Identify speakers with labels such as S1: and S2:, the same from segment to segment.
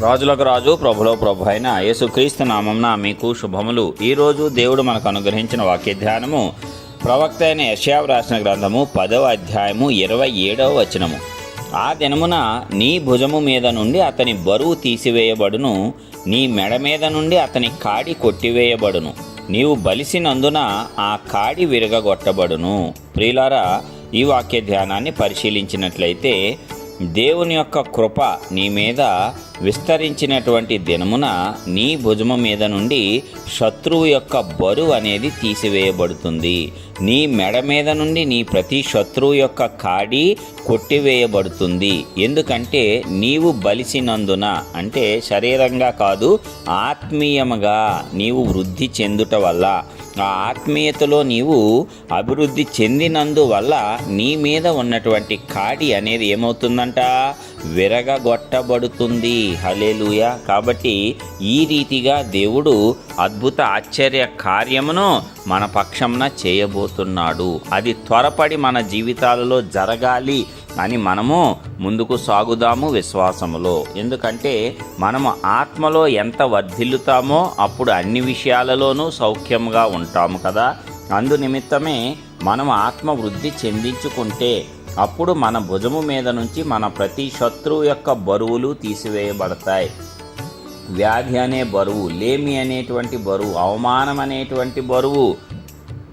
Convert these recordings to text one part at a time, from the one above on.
S1: రాజులకు రాజు ప్రభులో ప్రభు అయిన యేసుక్రీస్తు నామంన మీకు శుభములు. ఈరోజు దేవుడు మనకు అనుగ్రహించిన వాక్య ధ్యానము ప్రవక్త అయిన యశావ్ రాసిన గ్రంథము పదవ అధ్యాయము ఇరవై ఏడవ వచనము. ఆ దినమున నీ భుజము మీద నుండి అతని బరువు తీసివేయబడును నీ మెడ మీద నుండి అతని కాడి కొట్టివేయబడును. నీవు బలిసినందున ఆ కాడి విరగగొట్టబడును. ప్రియులారా ఈ వాక్య ధ్యానాన్ని పరిశీలించినట్లయితే దేవుని యొక్క కృప నీ మీద విస్తరించినటువంటి దినమున నీ భుజము మీద నుండి శత్రువు యొక్క బరువు అనేది తీసివేయబడుతుంది. నీ మెడ మీద నుండి నీ ప్రతి శత్రువు యొక్క కాడి కొట్టివేయబడుతుంది. ఎందుకంటే నీవు బలిసినందున అంటే శరీరంగా కాదు ఆత్మీయముగా నీవు వృద్ధి చెందుట వల్ల. ఆ ఆత్మీయతలో నీవు అభివృద్ధి చెందినందువల్ల నీ మీద ఉన్నటువంటి కాడి అనేది ఏమవుతుందంట? విరగగొట్టబడుతుంది. హలేలుయ కాబట్టి ఈ రీతిగా దేవుడు అద్భుత ఆశ్చర్య కార్యమును మన పక్షంన చేయబోతున్నాడు. అది త్వరపడి మన జీవితాలలో జరగాలి. అని మనము ముందుకు సాగుదాము విశ్వాసములో. ఎందుకంటే మనము ఆత్మలో ఎంత వర్ధిల్లుతామో అప్పుడు అన్ని విషయాలలోనూ సౌఖ్యంగా ఉంటాము కదా. అందు నిమిత్తమే మనం ఆత్మ వృద్ధి చెందించుకుంటే అప్పుడు మన భుజము మీద నుంచి మన ప్రతి శత్రువు యొక్క బరువులు తీసివేయబడతాయి. వ్యాధి అనే బరువు లేమి అనేటువంటి బరువు అవమానం అనేటువంటి బరువు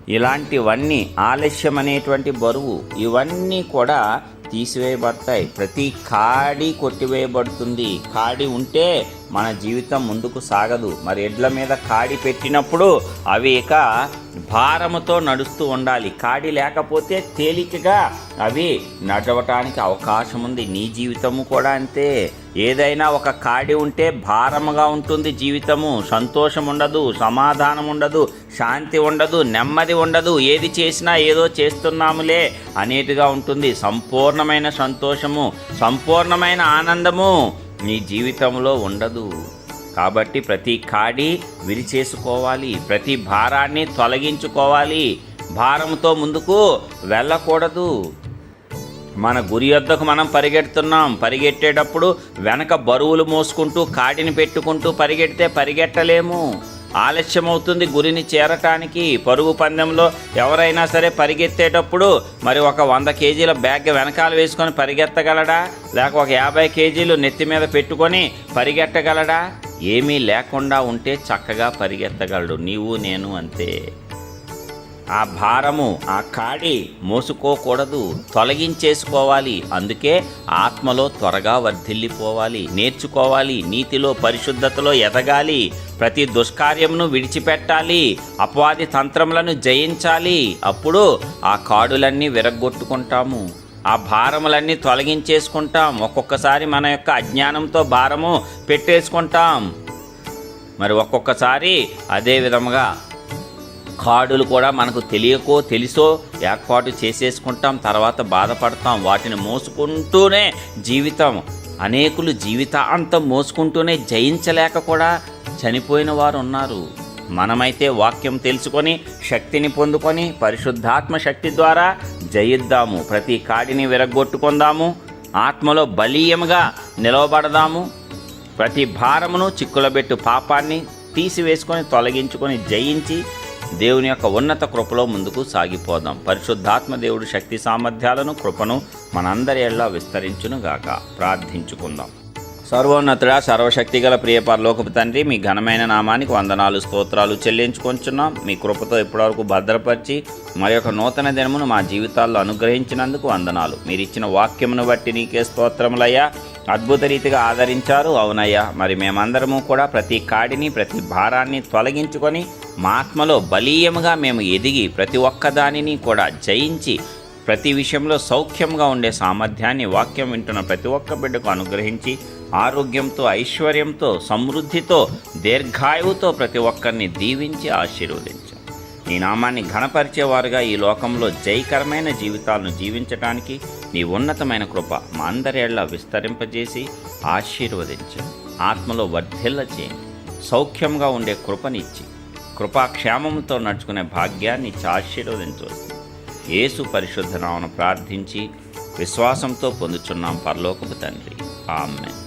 S1: ఇలాంటివన్నీ ఆలస్యం అనేటువంటి బరువు ఇవన్నీ కూడా తీసివేయబడతాయి. ప్రతి కాడి కొట్టివేయబడుతుంది. కాడి ఉంటే మన జీవితం ముందుకు సాగదు. మరి ఎడ్ల మీద కాడి పెట్టినప్పుడు అవి ఇక భారముతో నడుస్తూ ఉండాలి. కాడి లేకపోతే తేలికగా అవి నడవటానికి అవకాశం ఉంది. నీ జీవితము కూడా అంతే. ఏదైనా ఒక కాడి ఉంటే భారముగా ఉంటుంది జీవితము. సంతోషం ఉండదు సమాధానం ఉండదు శాంతి ఉండదు నెమ్మది ఉండదు. ఏది చేసినా ఏదో చేస్తున్నాములే అనేటిగా ఉంటుంది. సంపూర్ణమైన సంతోషము సంపూర్ణమైన ఆనందము. నీ జీవితంలో ఉండదు. కాబట్టి ప్రతి కాడి విరిచేసుకోవాలి. ప్రతి భారాన్ని తొలగించుకోవాలి. భారంతో ముందుకు వెళ్ళకూడదు. మన గురి వద్దకు మనం పరిగెడుతున్నాం. పరిగెట్టేటప్పుడు వెనక బరువులు మోసుకుంటూ కాడిని పెట్టుకుంటూ పరిగెడితే పరిగెట్టలేము. ఆలస్యం అవుతుంది గురిని చేరటానికి. పరుగు పందెంలో ఎవరైనా సరే పరిగెత్తేటప్పుడు మరి ఒక వంద కేజీల బ్యాగ్ వెనకాల వేసుకొని పరిగెత్తగలడా? లేక ఒక యాభై కేజీలు నెత్తి మీద పెట్టుకొని పరిగెట్టగలడా ఏమీ లేకుండా ఉంటే చక్కగా పరిగెత్తగలడు నీవు నేను అంతే. ఆ భారము ఆ కాడి మోసుకోకూడదు. తొలగించేసుకోవాలి. అందుకే ఆత్మలో త్వరగా వర్ధిల్లిపోవాలి. నేర్చుకోవాలి. నీతిలో పరిశుద్ధతలో ఎదగాలి. ప్రతి దుష్కార్యమును విడిచిపెట్టాలి. అపవాది తంత్రములను జయించాలి. అప్పుడు ఆ కాడులన్నీ విరగ్గొట్టుకుంటాము. ఆ భారములన్నీ తొలగించేసుకుంటాం. ఒక్కొక్కసారి మన యొక్క అజ్ఞానంతో భారము పెట్టేసుకుంటాం. మరి ఒక్కొక్కసారి అదే విధముగా కాడులు కూడా మనకు తెలియకో తెలుసో ఏర్పాటు చేసేసుకుంటాం తర్వాత బాధపడతాం. వాటిని మోసుకుంటూనే జీవితం అనేకులు జీవితాంతం మోసుకుంటూనే జయించలేక కూడా చనిపోయిన వారు ఉన్నారు మనమైతే వాక్యం తెలుసుకొని శక్తిని పొందుకొని పరిశుద్ధాత్మ శక్తి ద్వారా జయిద్దాము. ప్రతి కాడిని విరగొట్టుకుందాము ఆత్మలో బలీయముగా నిలవబడదాము. ప్రతి భారమును చిక్కులబెట్టు పాపాన్ని తీసివేసుకొని తొలగించుకొని జయించి దేవుని యొక్క ఉన్నత కృపలో ముందుకు సాగిపోదాం. పరిశుద్ధాత్మ దేవుడు శక్తి సామర్థ్యాలను కృపను మనందరి ఎల్లా విస్తరించునుగాక. ప్రార్థించుకుందాం. సర్వోన్నతుడా సర్వశక్తిగల ప్రియ పరలోకపు తండ్రి మీ ఘనమైన నామానికి వందనాలు స్తోత్రాలు చెల్లించుకొంచున్నాం. మీ కృపతో ఇప్పటివరకు భద్రపరిచి మరి యొక్క నూతన దినమును మా జీవితాల్లో అనుగ్రహించినందుకు వందనాలు. మీరిచ్చిన వాక్యమును బట్టి నీకే స్తోత్రములయ్యా. అద్భుత రీతిగా ఆదరించారు. అవునయ్యా మరి మేమందరము కూడా ప్రతి కాడిని ప్రతి భారాన్ని తొలగించుకొని మా ఆత్మలో బలీయముగా మేము ఎదిగి ప్రతి ఒక్కదానిని కూడా జయించి ప్రతి విషయంలో సౌఖ్యంగా ఉండే సామర్థ్యాన్ని వాక్యం వింటున్న ప్రతి ఒక్క బిడ్డకు అనుగ్రహించి ఆరోగ్యంతో ఐశ్వర్యంతో సమృద్ధితో దీర్ఘాయువుతో ప్రతి ఒక్కరిని దీవించి ఆశీర్వదించు. నీ నామాన్ని ఘనపరిచేవారుగా ఈ లోకంలో జయకరమైన జీవితాలను జీవించటానికి నీ ఉన్నతమైన కృప మా అందరేళ్ళ విస్తరింపజేసి ఆశీర్వదించు. ఆత్మలో వర్ధిల్ల చేయండి సౌఖ్యంగా ఉండే కృపనిచ్చి కృపాక్షేమంతో నడుచుకునే భాగ్యాన్ని ఇచ్చి ఆశీర్వదించవచ్చు యేసు పరిశుద్ధ నామను ప్రార్థించి విశ్వాసంతో పొందుచున్నాం పరలోకపు తండ్రి. ఆమె